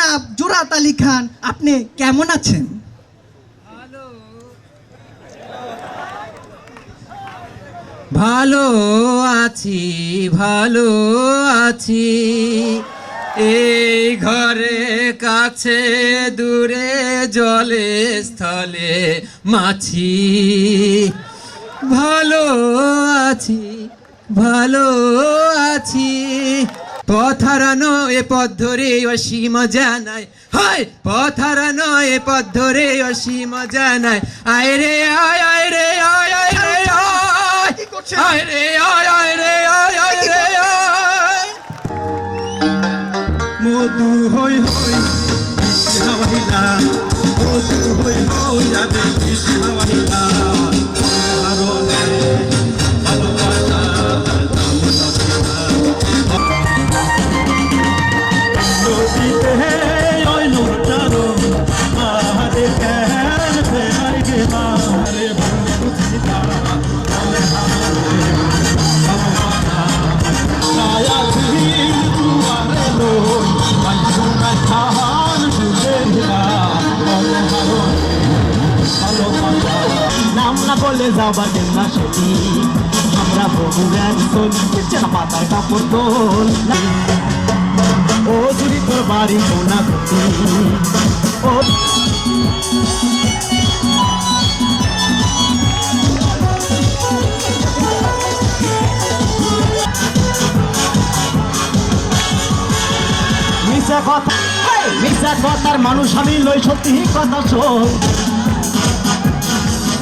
জনাব জুরাত আলী খান, আপনি কেমন আছেন? ভালো আছি ভালো আছি। এই ঘরে কাছে দূরে জলে স্থলে মাছি। ভালো আছি ভালো আছি। পথ হারানো এ পথ ধরে অসীম জানায়। হয় পথ হারানো এ পথ ধরে অসীম জানায়। আয় রে আয় আয় রে আয় আয় রে আয়। কি করছেন? আয় রে আয় আয় রে আয় আয়। রে আয় যাবা না সেটি আমরা বহুর একজন চেনা পাতার কাপড় দোল। ও জুড়ি তোর বাড়ি কোনা গতি ও কথা মিশা কথার মানুষ আমি লই সত্যি কথা শোন।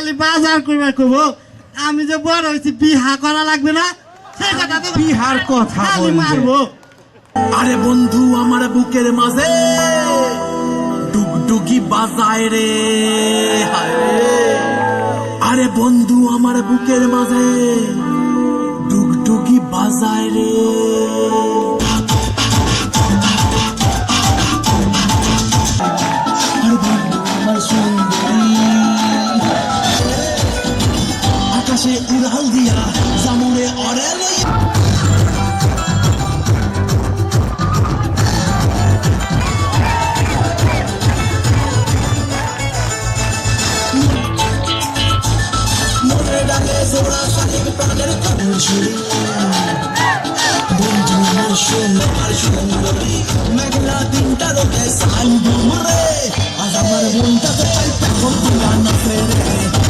খালি বাজার করবে করব আমি যে বড় হয়েছি বিহা করা লাগবে না। সেই কথা তো বিহার কথা খালি মারবো। আরে বন্ধু আমার বুকের মাঝে ডুগডুগি বাজায় রে রে। আরে বন্ধু আমার বুকের মাঝে ডুগডুগি বাজায় রে। আকাশে উড়াল দিয়া জামুরে অরে লইয়া মেঘলা তিনটা রোদে সাইডুম রে আজ আমার পেখম তুলা না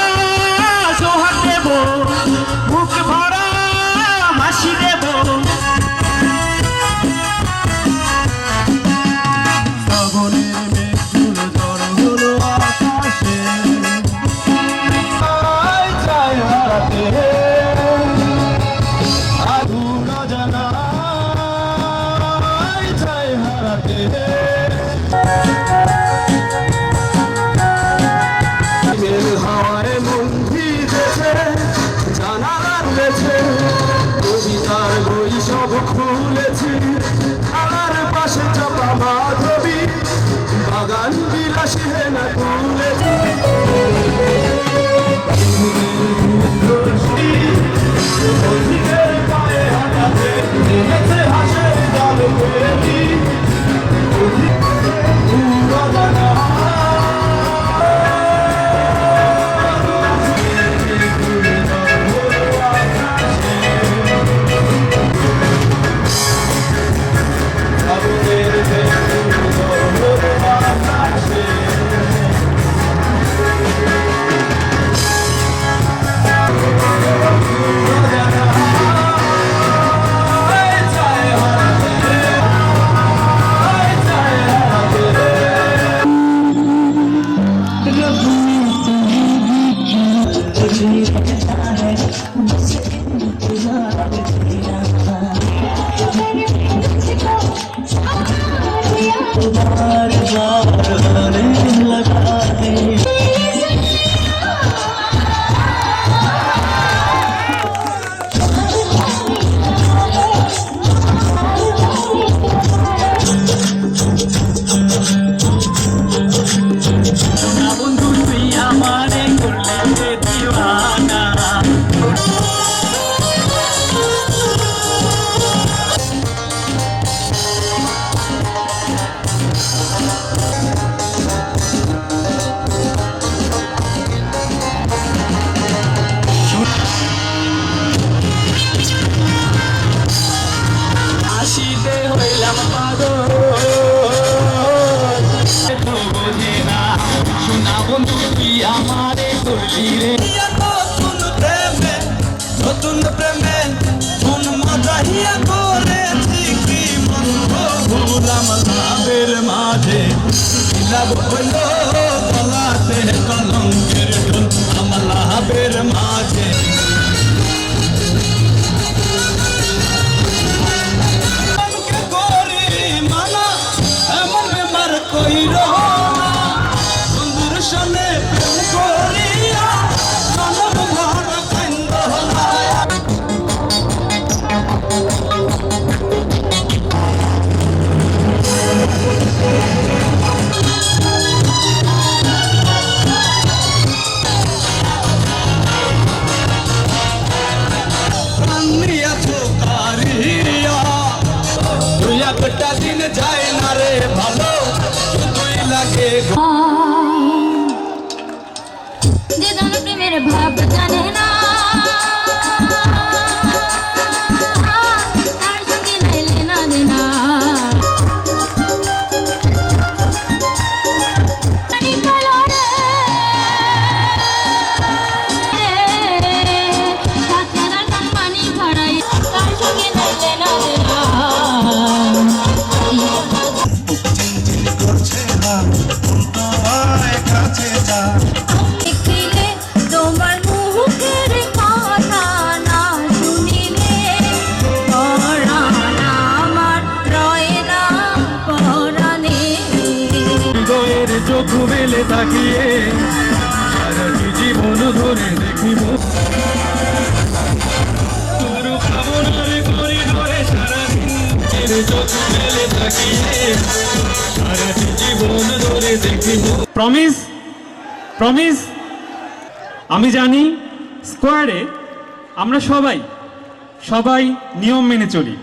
তুই আমারে করলি রে? নতুন প্রেমে নতুন প্রেমে মন মজাহিয়া করেছি কি মন ভুলাম লাভের মাঝে। লাভ হইল কলঙ্কের ঢোল, আমার লাভের মাঝে। যে জন প্রেমের ভাব জানে না তাকিয়ে সারাটি জীবন জীবন ধরে দেখিব। প্রমিস প্রমিস আমি জানি স্কোয়ারে আমরা সবাই সবাই নিয়ম মেনে চলি।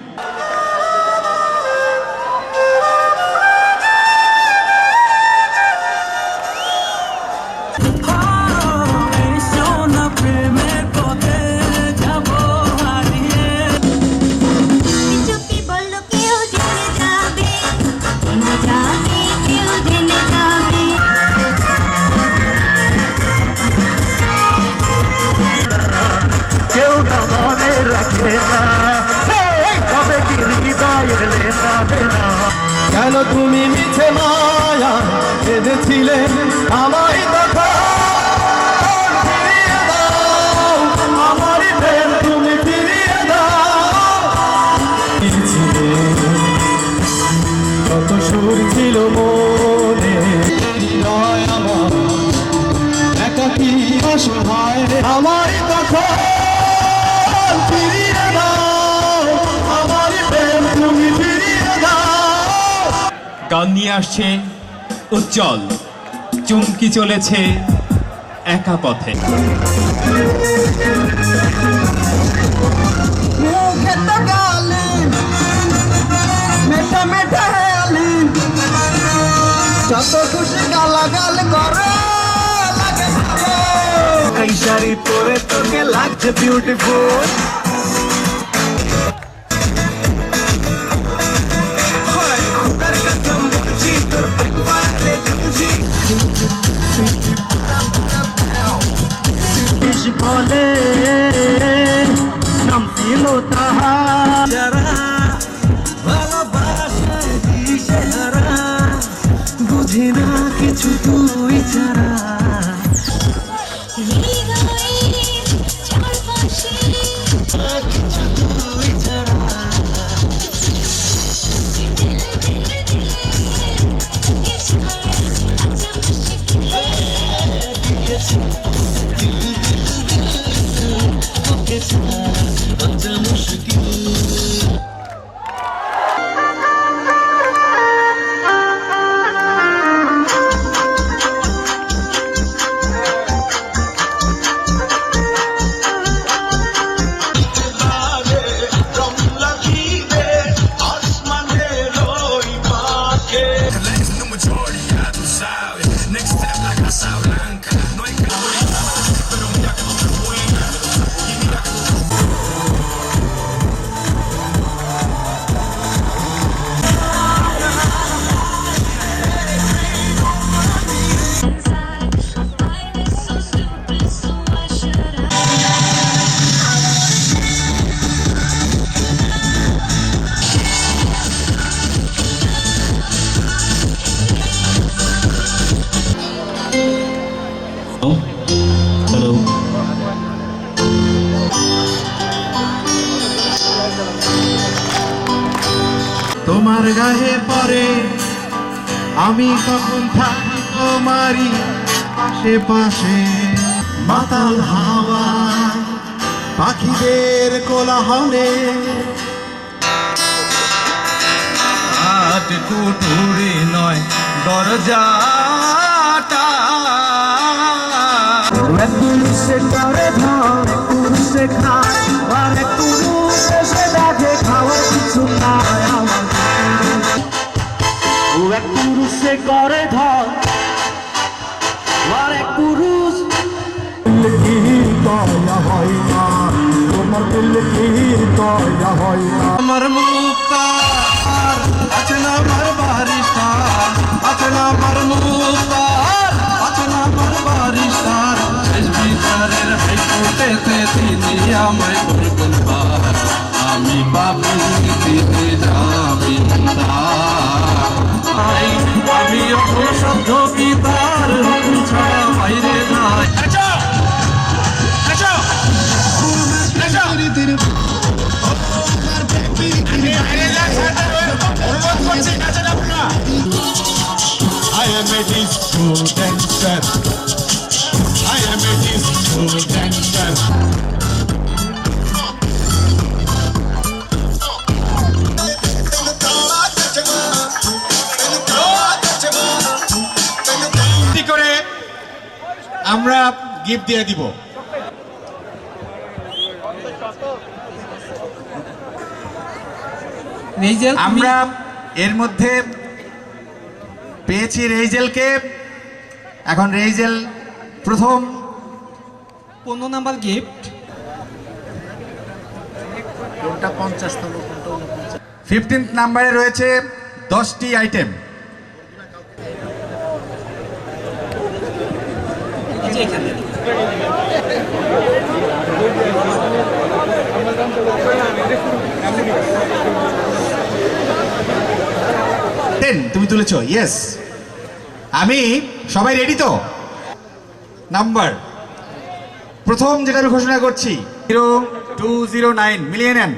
তুমি মিছে মায়া বেঁধেছিলে আমায় দেখা। কত সুর ছিল মনে। হৃদয় আমার একাকি অসহায় আমার তখন গান নিয়ে আসছে উজ্জ্বল। চুমকি চলেছে একা পথে। যত খুশি গালাগাল করে লাগে শাড়ি পরে তোকে লাগছে বিউটিফুল গায়ে পরে আমি তখন থাকি তোমারই আশেপাশে মাতাল হাওয়া, পাখিদের কোলাহলে। আট কুটুরে নয়, দরজাটা। পুরুষে করে ধর পুরুষে খায়। এক পুরুষে করে ধর আর এক পুরুষ দয়া হয় না? তোমার বললে কি দয়া হয় না? আমার মুক্তার আছে না আমার বারিস্তার আছে না আমার মুক্তার আছে না আমার বারিস্তার শেষ বিচারের হাইকোর্টেতে তিনি আমায় করবেন আমি পাপি তিনি জামিনদার আই, আমি অসভ্য পিতার গিফট দিয়ে দিব। রেজাল আমরা এর মধ্যে পেয়েছি রেইজেলকে। এখন রেইজেল প্রথম। পনেরো নাম্বার গিফট। ফিফটিন্থ নাম্বারে রয়েছে দশটি আইটেম টেন, তুমি তুলেছ ইয়েস আমি সবাই রেডি তো? নাম্বার প্রথম যেটা আমি ঘোষণা করছি জিরো টু জিরো নাইন মিলিয়ে নেন।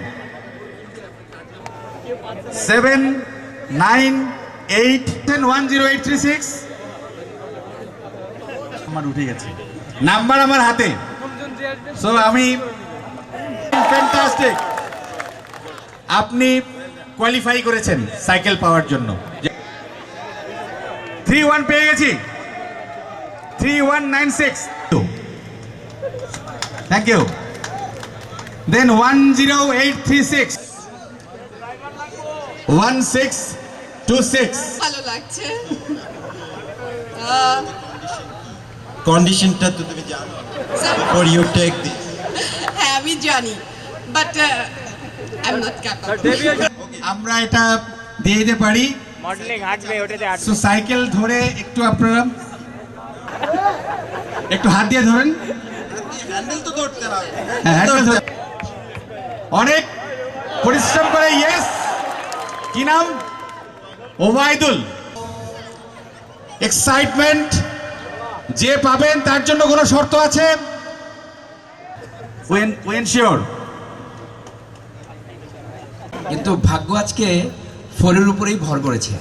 Seven nine eight ten one zero eight three six আমার উঠে গেছে। নাম্বার আমার হাতে। সো আমি ফ্যান্টাস্টিক আপনি কোয়ালিফাই করেছেন সাইকেল পাওয়ার জন্য। থ্রি ওয়ান পেয়ে গেছি। Three one nine six thank you then one zero eight three six one six two six ভালো লাগছে। কন্ডিশনটা তো তুমি জানো। ফর ইউ টেক দিস হ্যাঁ আমি জানি। But I am not capable আমরা এটা দিয়ে দিতে পারি। সো সাইকেল ধরে একটু আপনারা একটু হাত দিয়ে ধরেন। হ্যান্ডেল তো হবে। হ্যাঁ, handle ধরে- অনেক পরিশ্রম করে ইয়েস কি নাম? ওবায়দুল। এক্সাইটমেন্ট যে পাবেন তার জন্য কোনো শর্ত আছে? ওয়েন ওয়েন শিওর কিন্তু ভাগ্য আজকে ফোনের উপরেই ভর করেছে।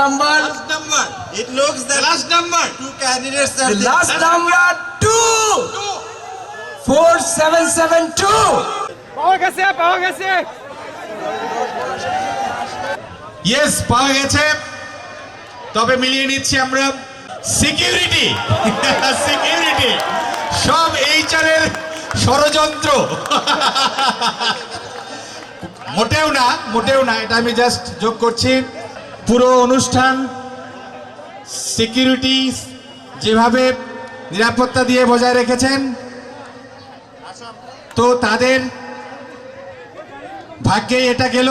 Number. It looks last number. Two candidates two yes পাওয়া গেছে। তবে মিলিয়ে নিচ্ছি আমরা সিকিউরিটি সিকিউরিটি সব এই এইচআরের ষড়যন্ত্র। মোটেও না মোটেও না, এটা আমি জাস্ট যোগ করছি। পুরো অনুষ্ঠান সিকিউরিটি যেভাবে নিরাপত্তা দিয়ে বজায় রেখেছেন, তো তাদের ভাগ্যে এটা গেল।